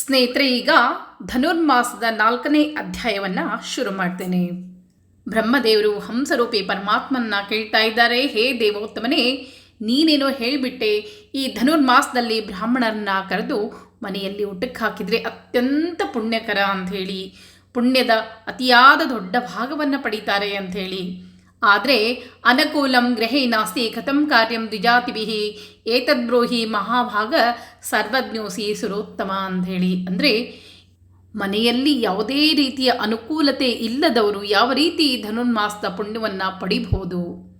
ಸ್ನೇಹಿತರೆ, ಈಗ ಧನುರ್ಮಾಸದ ನಾಲ್ಕನೇ ಅಧ್ಯಾಯವನ್ನು ಶುರು ಮಾಡ್ತೇನೆ. ಬ್ರಹ್ಮದೇವರು ಹಂಸರೂಪಿ ಪರಮಾತ್ಮನ್ನ ಕೇಳ್ತಾ ಇದ್ದಾರೆ, ಹೇ ದೇವೋತ್ತಮನೇ, ನೀನೇನೋ ಹೇಳಿಬಿಟ್ಟೆ, ಈ ಧನುರ್ಮಾಸದಲ್ಲಿ ಬ್ರಾಹ್ಮಣರನ್ನ ಕರೆದು ಮನೆಯಲ್ಲಿ ಊಟಕ್ಕೆ ಹಾಕಿದರೆ ಅತ್ಯಂತ ಪುಣ್ಯಕರ ಅಂಥೇಳಿ, ಪುಣ್ಯದ ಅತಿಯಾದ ದೊಡ್ಡ ಭಾಗವನ್ನು ಪಡೀತಾರೆ ಅಂಥೇಳಿ. ಆದರೆ ಅನಕೂಲಂ ಗ್ರಹೇ ನಾಸ್ತಿ ಕಥಂ ಕಾರ್ಯಂ ದ್ವಿಜಾತಿಭಿ ಏತದ್ಬ್ರೋಹಿ ಮಹಾಭಾಗ ಸರ್ವಜ್ಞೋಸಿ ಸುರೋತ್ತಮ ಅಂಥೇಳಿ ಅಂದರೆ ಮನೆಯಲ್ಲಿ ಯಾವುದೇ ರೀತಿಯ ಅನುಕೂಲತೆ ಇಲ್ಲದವರು ಯಾವ ರೀತಿ ಧನುರ್ಮಾಸದ ಪುಣ್ಯವನ್ನು ಪಡಿಬಹುದು?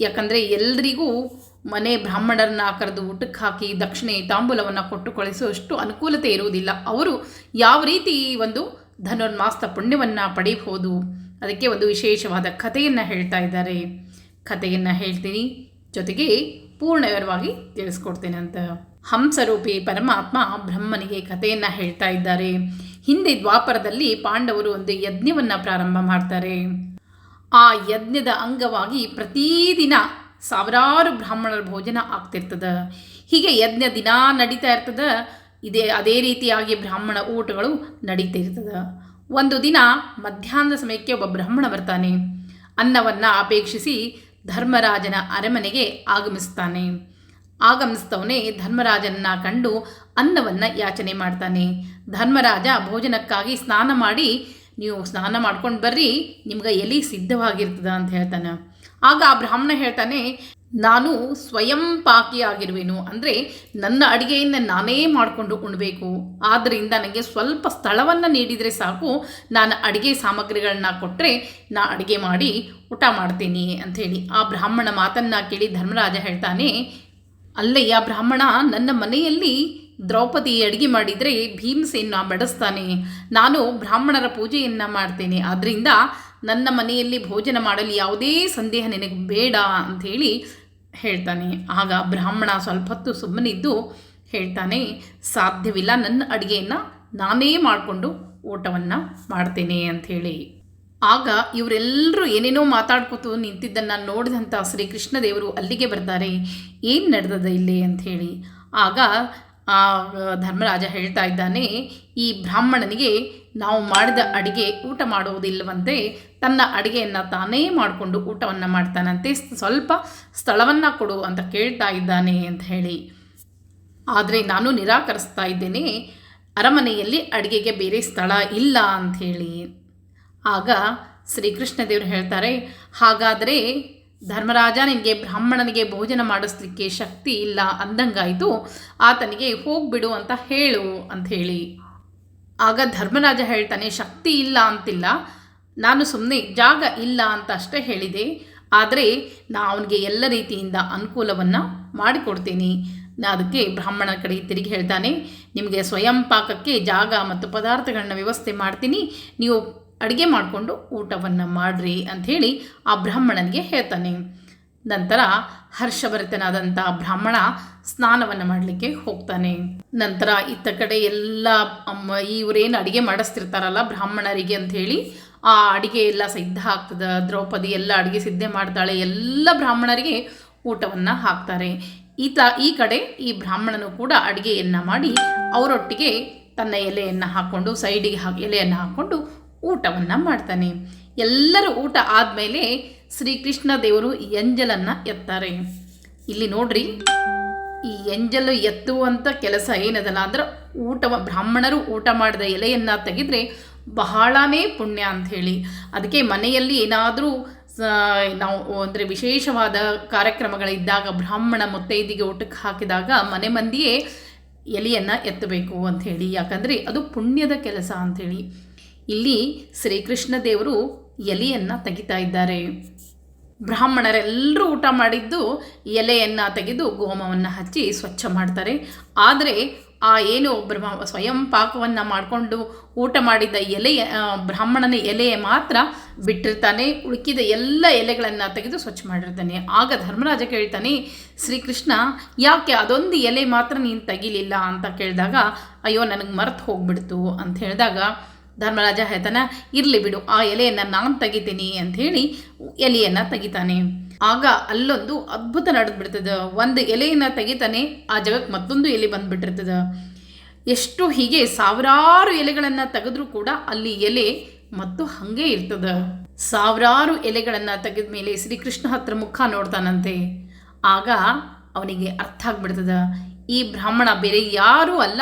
ಯಾಕಂದರೆ ಎಲ್ಲರಿಗೂ ಮನೆ ಬ್ರಾಹ್ಮಣರನ್ನ ಕರೆದು ಊಟಕ್ಕೆ ಹಾಕಿ ದಕ್ಷಿಣೆ ತಾಂಬೂಲವನ್ನು ಕೊಟ್ಟು ಕಳಿಸುವಷ್ಟು ಅನುಕೂಲತೆ ಇರುವುದಿಲ್ಲ. ಅವರು ಯಾವ ರೀತಿ ಒಂದು ಧನುರ್ಮಾಸದ ಪುಣ್ಯವನ್ನು ಪಡೆಯಬಹುದು ಅದಕ್ಕೆ ಒಂದು ವಿಶೇಷವಾದ ಕಥೆಯನ್ನು ಹೇಳ್ತಾ ಇದ್ದಾರೆ. ಕಥೆಯನ್ನು ಹೇಳ್ತೀನಿ. ಜೊತೆಗೆ ಪೂರ್ಣ ವಿವರವಾಗಿ ತಿಳಿಸ್ಕೊಡ್ತೇನೆ ಅಂತ. ಹಂಸರೂಪಿ ಪರಮಾತ್ಮ ಬ್ರಹ್ಮನಿಗೆ ಕಥೆಯನ್ನು ಹೇಳ್ತಾ ಇದ್ದಾರೆ. ಹಿಂದೆ ದ್ವಾಪರದಲ್ಲಿ ಪಾಂಡವರು ಒಂದು ಯಜ್ಞವನ್ನು ಪ್ರಾರಂಭ ಮಾಡ್ತಾರೆ. ಆ ಯಜ್ಞದ ಅಂಗವಾಗಿ ಪ್ರತಿದಿನ ಸಾವಿರಾರು ಬ್ರಾಹ್ಮಣರ ಭೋಜನ ಆಗ್ತಿರ್ತದ. ಹೀಗೆ ಯಜ್ಞ ದಿನ ನಡೀತಾ ಇರ್ತದೆ. ಇದೇ, ಅದೇ ರೀತಿಯಾಗಿ ಬ್ರಾಹ್ಮಣ ಊಟಗಳು ನಡೀತಾ ಇರ್ತದೆ. ಒಂದು ದಿನ ಮಧ್ಯಾಹ್ನದ ಸಮಯಕ್ಕೆ ಒಬ್ಬ ಬ್ರಾಹ್ಮಣ ಬರ್ತಾನೆ. ಅನ್ನವನ್ನು ಅಪೇಕ್ಷಿಸಿ ಧರ್ಮರಾಜನ ಅರಮನೆಗೆ ಆಗಮಿಸ್ತಾನೆ. ಆಗಮಿಸ್ತವನೇ ಧರ್ಮರಾಜನನ್ನ ಕಂಡು ಅನ್ನವನ್ನು ಯಾಚನೆ ಮಾಡ್ತಾನೆ. ಧರ್ಮರಾಜ ಭೋಜನಕ್ಕಾಗಿ ಸ್ನಾನ ಮಾಡಿ, ನೀವು ಸ್ನಾನ ಮಾಡ್ಕೊಂಡು ಬರ್ರಿ, ನಿಮ್ಗೆ ಎಲಿ ಸಿದ್ಧವಾಗಿರ್ತದ ಅಂತ ಹೇಳ್ತಾನೆ. ಆಗ ಆ ಬ್ರಾಹ್ಮಣ ಹೇಳ್ತಾನೆ ನಾನು ಸ್ವಯಂ ಪಾಕಿಯಾಗಿರುವೆನು ಅಂದರೆ ನನ್ನ ಅಡುಗೆಯಿಂದ ನಾನೇ ಮಾಡಿಕೊಂಡು ಉಣಬೇಕು. ಆದ್ದರಿಂದ ನನಗೆ ಸ್ವಲ್ಪ ಸ್ಥಳವನ್ನು ನೀಡಿದರೆ ಸಾಕು. ನಾನು ಅಡುಗೆ ಸಾಮಗ್ರಿಗಳನ್ನ ಕೊಟ್ಟರೆ ನಾ ಅಡುಗೆ ಮಾಡಿ ಊಟ ಮಾಡ್ತೀನಿ ಅಂಥೇಳಿ ಆ ಬ್ರಾಹ್ಮಣ ಮಾತನ್ನು ಕೇಳಿ ಧರ್ಮರಾಜ ಹೇಳ್ತಾನೆ, ಅಲ್ಲಯ್ಯ ಬ್ರಾಹ್ಮಣ, ನನ್ನ ಮನೆಯಲ್ಲಿ ದ್ರೌಪದಿ ಅಡುಗೆ ಮಾಡಿದರೆ ಭೀಮಸೇನ ಬಡಿಸ್ತಾನೆ. ನಾನು ಬ್ರಾಹ್ಮಣರ ಪೂಜೆಯನ್ನು ಮಾಡ್ತೇನೆ. ಆದ್ದರಿಂದ ನನ್ನ ಮನೆಯಲ್ಲಿ ಭೋಜನ ಮಾಡಲು ಯಾವುದೇ ಸಂದೇಹ ನಿನಗೆ ಬೇಡ ಅಂಥೇಳಿ ಹೇಳ್ತಾನೆ. ಆಗ ಬ್ರಾಹ್ಮಣ ಸ್ವಲ್ಪ ಹೊತ್ತು ಸುಮ್ಮನಿದ್ದು ಹೇಳ್ತಾನೆ, ಸಾಧ್ಯವಿಲ್ಲ, ನನ್ನ ಅಡುಗೆಯನ್ನು ನಾನೇ ಮಾಡಿಕೊಂಡು ಊಟವನ್ನು ಮಾಡ್ತೇನೆ ಅಂಥೇಳಿ ಆಗ ಇವರೆಲ್ಲರೂ ಏನೇನೋ ಮಾತಾಡ್ಕೊತು, ನಿಂತಿದ್ದನ್ನು ನೋಡಿದಂಥ ಶ್ರೀಕೃಷ್ಣ ದೇವರು ಅಲ್ಲಿಗೆ ಬರ್ತಾರೆ. ಏನು ನಡೆದದ ಇಲ್ಲಿ ಅಂಥೇಳಿ ಆಗ ಆ, ಧರ್ಮರಾಜ ಹೇಳ್ತಾ ಇದ್ದಾನೆ, ಈ ಬ್ರಾಹ್ಮಣನಿಗೆ ನಾವು ಮಾಡಿದ ಅಡಿಗೆ ಊಟ ಮಾಡುವುದಿಲ್ಲವಂತೆ ತನ್ನ ಅಡುಗೆಯನ್ನು ತಾನೇ ಮಾಡಿಕೊಂಡು ಊಟವನ್ನು ಮಾಡ್ತಾನಂತೆ. ಸ್ವಲ್ಪ ಸ್ಥಳವನ್ನು ಕೊಡು ಅಂತ ಕೇಳ್ತಾ ಇದ್ದಾನೆ ಅಂತ ಹೇಳಿ. ಆದರೆ ನಾನು ನಿರಾಕರಿಸ್ತಾ ಇದ್ದೇನೆ. ಅರಮನೆಯಲ್ಲಿ ಅಡುಗೆಗೆ ಬೇರೆ ಸ್ಥಳ ಇಲ್ಲ ಅಂಥೇಳಿ ಆಗ ಶ್ರೀಕೃಷ್ಣ ದೇವರು ಹೇಳ್ತಾರೆ, ಹಾಗಾದರೆ ಧರ್ಮರಾಜ ನಿನಗೆ ಬ್ರಾಹ್ಮಣನಿಗೆ ಭೋಜನ ಮಾಡಿಸ್ಲಿಕ್ಕೆ ಶಕ್ತಿ ಇಲ್ಲ ಅಂದಂಗಾಯಿತು. ಆತನಿಗೆ ಹೋಗ್ಬಿಡು ಅಂತ ಹೇಳು ಅಂಥೇಳಿ ಆಗ ಧರ್ಮರಾಜ ಹೇಳ್ತಾನೆ, ಶಕ್ತಿ ಇಲ್ಲ ಅಂತಿಲ್ಲ. ನಾನು ಸುಮ್ಮನೆ ಜಾಗ ಇಲ್ಲ ಅಂತ ಅಷ್ಟೇ ಹೇಳಿದೆ. ಆದರೆ ನಾ ಅವನಿಗೆ ಎಲ್ಲ ರೀತಿಯಿಂದ ಅನುಕೂಲವನ್ನು ಮಾಡಿಕೊಡ್ತೀನಿ. ಅದಕ್ಕೆ ಬ್ರಾಹ್ಮಣ ಕಡೆ ತಿರುಗಿ ಹೇಳ್ತಾನೆ, ನಿಮಗೆ ಸ್ವಯಂ ಪಾಕಕ್ಕೆ ಜಾಗ ಮತ್ತು ಪದಾರ್ಥಗಳನ್ನ ವ್ಯವಸ್ಥೆ ಮಾಡ್ತೀನಿ. ನೀವು ಅಡುಗೆ ಮಾಡಿಕೊಂಡು ಊಟವನ್ನು ಮಾಡಿರಿ ಅಂಥೇಳಿ ಆ ಬ್ರಾಹ್ಮಣನಿಗೆ ಹೇಳ್ತಾನೆ. ನಂತರ ಹರ್ಷಭರಿತನಾದಂಥ ಬ್ರಾಹ್ಮಣ ಸ್ನಾನವನ್ನು ಮಾಡಲಿಕ್ಕೆ ಹೋಗ್ತಾನೆ. ನಂತರ ಇತ್ತ ಕಡೆ ಎಲ್ಲ ಅಮ್ಮ ಇವರೇನು ಅಡುಗೆ ಮಾಡಿಸ್ತಿರ್ತಾರಲ್ಲ ಬ್ರಾಹ್ಮಣರಿಗೆ ಅಂಥೇಳಿ ಆ ಅಡಿಗೆ ಎಲ್ಲ ಸಿದ್ಧ ಆಗ್ತದೆ, ದ್ರೌಪದಿ ಎಲ್ಲ ಅಡುಗೆ ಸಿದ್ಧ ಮಾಡ್ತಾಳೆ, ಎಲ್ಲ ಬ್ರಾಹ್ಮಣರಿಗೆ ಊಟವನ್ನು ಹಾಕ್ತಾರೆ. ಈತ ಈ ಕಡೆ ಈ ಬ್ರಾಹ್ಮಣನು ಕೂಡ ಅಡುಗೆಯನ್ನು ಮಾಡಿ ಅವರೊಟ್ಟಿಗೆ ತನ್ನ ಎಲೆಯನ್ನು ಹಾಕ್ಕೊಂಡು ಸೈಡಿಗೆ ಹಾಕಿ ಎಲೆಯನ್ನು ಹಾಕ್ಕೊಂಡು ಊಟವನ್ನು ಮಾಡ್ತಾನೆ. ಎಲ್ಲರೂ ಊಟ ಆದಮೇಲೆ ಶ್ರೀಕೃಷ್ಣ ದೇವರು ಎಂಜಲನ್ನು ಎತ್ತಾರೆ. ಇಲ್ಲಿ ನೋಡ್ರಿ, ಈ ಎಂಜಲು ಎತ್ತುವಂಥ ಕೆಲಸ ಏನದಲ್ಲ ಅಂದ್ರೆ ಊಟ ಬ್ರಾಹ್ಮಣರು ಊಟ ಮಾಡಿದ ಎಲೆಯನ್ನು ತೆಗೆದ್ರೆ ಬಹಳನೇ ಪುಣ್ಯ ಅಂಥೇಳಿ. ಅದಕ್ಕೆ ಮನೆಯಲ್ಲಿ ಏನಾದರೂ ನಾವು ಅಂದರೆ ವಿಶೇಷವಾದ ಕಾರ್ಯಕ್ರಮಗಳಿದ್ದಾಗ, ಬ್ರಾಹ್ಮಣ ಮುತ್ತೈದಿಗೆ ಊಟಕ್ಕೆ ಹಾಕಿದಾಗ ಮನೆ ಮಂದಿಯೇ ಎಲೆಯನ್ನು ಎತ್ತಬೇಕು ಅಂಥೇಳಿ. ಯಾಕಂದರೆ ಅದು ಪುಣ್ಯದ ಕೆಲಸ ಅಂಥೇಳಿ. ಇಲ್ಲಿ ಶ್ರೀಕೃಷ್ಣ ದೇವರು ಎಲೆಯನ್ನು ತೆಗಿತಾ ಇದ್ದಾರೆ. ಬ್ರಾಹ್ಮಣರೆಲ್ಲರೂ ಊಟ ಮಾಡಿದ್ದು ಎಲೆಯನ್ನು ತೆಗೆದು ಗೋಮವನ್ನು ಹಚ್ಚಿ ಸ್ವಚ್ಛ ಮಾಡ್ತಾರೆ. ಆದರೆ ಆ ಏನು ಬ್ರಹ್ಮ, ಸ್ವಯಂ ಪಾಕವನ್ನು ಮಾಡಿಕೊಂಡು ಊಟ ಮಾಡಿದ ಎಲೆಯ ಬ್ರಾಹ್ಮಣನ ಎಲೆ ಮಾತ್ರ ಬಿಟ್ಟಿರ್ತಾನೆ, ಉಳುಕಿದ ಎಲ್ಲ ಎಲೆಗಳನ್ನು ತೆಗೆದು ಸ್ವಚ್ಛ ಮಾಡಿರ್ತಾನೆ. ಆಗ ಧರ್ಮರಾಜ ಕೇಳ್ತಾನೆ, ಶ್ರೀಕೃಷ್ಣ, ಯಾಕೆ ಅದೊಂದು ಎಲೆ ಮಾತ್ರ ನೀನು ತೆಗಿಲಿಲ್ಲ? ಅಂತ ಕೇಳಿದಾಗ, ಅಯ್ಯೋ, ನನಗೆ ಮರೆತು ಹೋಗ್ಬಿಡ್ತು. ಅಂತ ಹೇಳಿದಾಗ, ಧರ್ಮರಾಜ ಹೇಳ್ತಾನೆ, ಇರಲಿ ಬಿಡು, ಆ ಎಲೆಯನ್ನು ನಾನು ತೆಗಿತೀನಿ ಅಂಥೇಳಿ ಎಲೆಯನ್ನು ತೆಗಿತಾನೆ. ಆಗ ಅಲ್ಲೊಂದು ಅದ್ಭುತ ನಡೆದ್ಬಿಡ್ತದೆ. ಒಂದು ಎಲೆಯನ್ನು ತೆಗಿತಾನೆ ಆ ಜಾಗಕ್ಕೆ ಮತ್ತೊಂದು ಎಲೆ ಬಂದುಬಿಟ್ಟಿರ್ತದೆ. ಎಷ್ಟು ಹೀಗೆ ಸಾವಿರಾರು ಎಲೆಗಳನ್ನು ತೆಗೆದ್ರೂ ಕೂಡ ಅಲ್ಲಿ ಎಲೆ ಮತ್ತು ಹಾಗೆ ಇರ್ತದ. ಸಾವಿರಾರು ಎಲೆಗಳನ್ನು ತೆಗೆದ ಮೇಲೆ ಶ್ರೀಕೃಷ್ಣ ಹತ್ರ ಮುಖ ನೋಡ್ತಾನಂತೆ. ಆಗ ಅವನಿಗೆ ಅರ್ಥ ಆಗ್ಬಿಡ್ತದ. ಈ ಬ್ರಾಹ್ಮಣ ಬೇರೆ ಯಾರೂ ಅಲ್ಲ.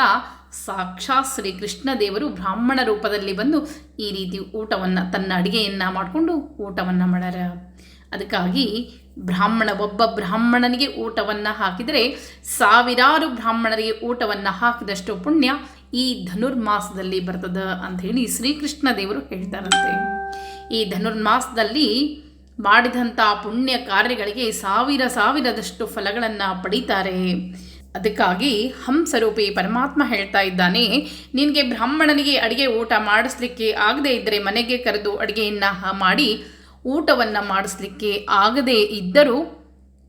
ಸಾಕ್ಷಾತ್ ಶ್ರೀ ಕೃಷ್ಣ ದೇವರು ಬ್ರಾಹ್ಮಣ ರೂಪದಲ್ಲಿ ಬಂದು ಈ ರೀತಿ ಊಟವನ್ನು ತನ್ನ ಅಡುಗೆಯನ್ನು ಮಾಡಿಕೊಂಡು ಊಟವನ್ನು ಮಾಡ್ಯಾರ. ಅದಕ್ಕಾಗಿ ಬ್ರಾಹ್ಮಣ, ಒಬ್ಬ ಬ್ರಾಹ್ಮಣನಿಗೆ ಊಟವನ್ನು ಹಾಕಿದರೆ ಸಾವಿರಾರು ಬ್ರಾಹ್ಮಣರಿಗೆ ಊಟವನ್ನು ಹಾಕಿದಷ್ಟು ಪುಣ್ಯ ಈ ಧನುರ್ಮಾಸದಲ್ಲಿ ಬರ್ತದ ಅಂಥೇಳಿ ಶ್ರೀಕೃಷ್ಣ ದೇವರು ಹೇಳ್ತಾರಂತೆ. ಈ ಧನುರ್ಮಾಸದಲ್ಲಿ ಮಾಡಿದಂಥ ಪುಣ್ಯ ಕಾರ್ಯಗಳಿಗೆ ಸಾವಿರ ಸಾವಿರದಷ್ಟು ಫಲಗಳನ್ನು ಪಡೀತಾರೆ. ಅದಕ್ಕಾಗಿ ಹಂಸರೂಪಿ ಪರಮಾತ್ಮ ಹೇಳ್ತಾ ಇದ್ದಾನೆ, ನಿನಗೆ ಬ್ರಾಹ್ಮಣನಿಗೆ ಅಡುಗೆ ಊಟ ಮಾಡಿಸ್ಲಿಕ್ಕೆ ಆಗದೇ ಇದ್ದರೆ ಮನೆಗೆ ಕರೆದು ಅಡುಗೆಯನ್ನು ಮಾಡಿ ಊಟವನ್ನು ಮಾಡಿಸ್ಲಿಕ್ಕೆ ಆಗದೇ ಇದ್ದರೂ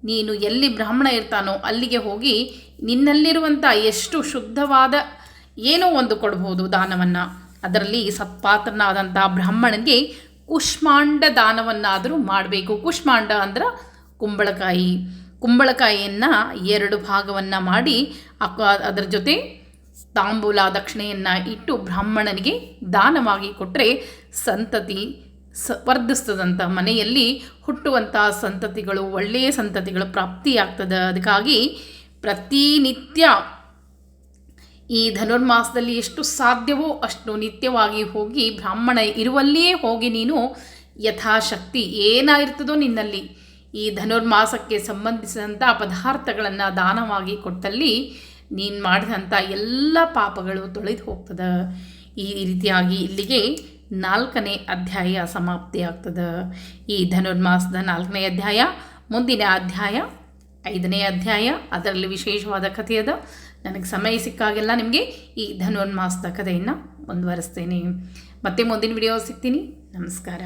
ನೀನು ಎಲ್ಲಿ ಬ್ರಾಹ್ಮಣ ಇರ್ತಾನೋ ಅಲ್ಲಿಗೆ ಹೋಗಿ ನಿನ್ನಲ್ಲಿರುವಂಥ ಎಷ್ಟು ಶುದ್ಧವಾದ ಏನೋ ಒಂದು ಕೊಡ್ಬೋದು ದಾನವನ್ನು. ಅದರಲ್ಲಿ ಸತ್ಪಾತ್ರನಾದಂಥ ಬ್ರಾಹ್ಮಣನಿಗೆ ಕುಷ್ಮಾಂಡ ದಾನವನ್ನಾದರೂ ಮಾಡಬೇಕು. ಕುಷ್ಮಾಂಡ ಅಂದ್ರೆ ಕುಂಬಳಕಾಯಿ. ಕುಂಬಳಕಾಯಿಯನ್ನು ಎರಡು ಭಾಗವನ್ನು ಮಾಡಿ ಅದರ ಜೊತೆ ತಾಂಬೂಲ ದಕ್ಷಿಣೆಯನ್ನು ಇಟ್ಟು ಬ್ರಾಹ್ಮಣನಿಗೆ ದಾನವಾಗಿ ಕೊಟ್ಟರೆ ಸಂತತಿ ಸ ವರ್ಧಿಸ್ತದಂಥ ಮನೆಯಲ್ಲಿ ಹುಟ್ಟುವಂಥ ಸಂತತಿಗಳು, ಒಳ್ಳೆಯ ಸಂತತಿಗಳು ಪ್ರಾಪ್ತಿಯಾಗ್ತದೆ. ಅದಕ್ಕಾಗಿ ಪ್ರತಿನಿತ್ಯ ಈ ಧನುರ್ಮಾಸದಲ್ಲಿ ಎಷ್ಟು ಸಾಧ್ಯವೋ ಅಷ್ಟು ನಿತ್ಯವಾಗಿ ಹೋಗಿ ಬ್ರಾಹ್ಮಣ ಇರುವಲ್ಲಿಯೇ ಹೋಗಿ ನೀನು ಯಥಾಶಕ್ತಿ ಏನಾಗಿರ್ತದೋ ನಿನ್ನಲ್ಲಿ ಈ ಧನುರ್ಮಾಸಕ್ಕೆ ಸಂಬಂಧಿಸಿದಂಥ ಪದಾರ್ಥಗಳನ್ನು ದಾನವಾಗಿ ಕೊಟ್ಟಲ್ಲಿ ನೀನು ಮಾಡಿದಂಥ ಎಲ್ಲ ಪಾಪಗಳು ತೊಳೆದು ಹೋಗ್ತದೆ. ಈ ರೀತಿಯಾಗಿ ಇಲ್ಲಿಗೆ ನಾಲ್ಕನೇ ಅಧ್ಯಾಯ ಸಮಾಪ್ತಿಯಾಗ್ತದೆ. ಈ ಧನುರ್ಮಾಸದ ನಾಲ್ಕನೇ ಅಧ್ಯಾಯ, ಮುಂದಿನ ಅಧ್ಯಾಯ, ಐದನೇ ಅಧ್ಯಾಯ, ಅದರಲ್ಲಿ ವಿಶೇಷವಾದ ಕಥೆಯದ ನನಗೆ ಸಮಯ ಸಿಕ್ಕಾಗೆಲ್ಲ ನಿಮಗೆ ಈ ಧನುರ್ಮಾಸದ ಕಥೆಯನ್ನು ಮುಂದುವರಿಸ್ತೇನೆ. ಮತ್ತೆ ಮುಂದಿನ ವಿಡಿಯೋ ಸಿಗ್ತೀನಿ. ನಮಸ್ಕಾರ.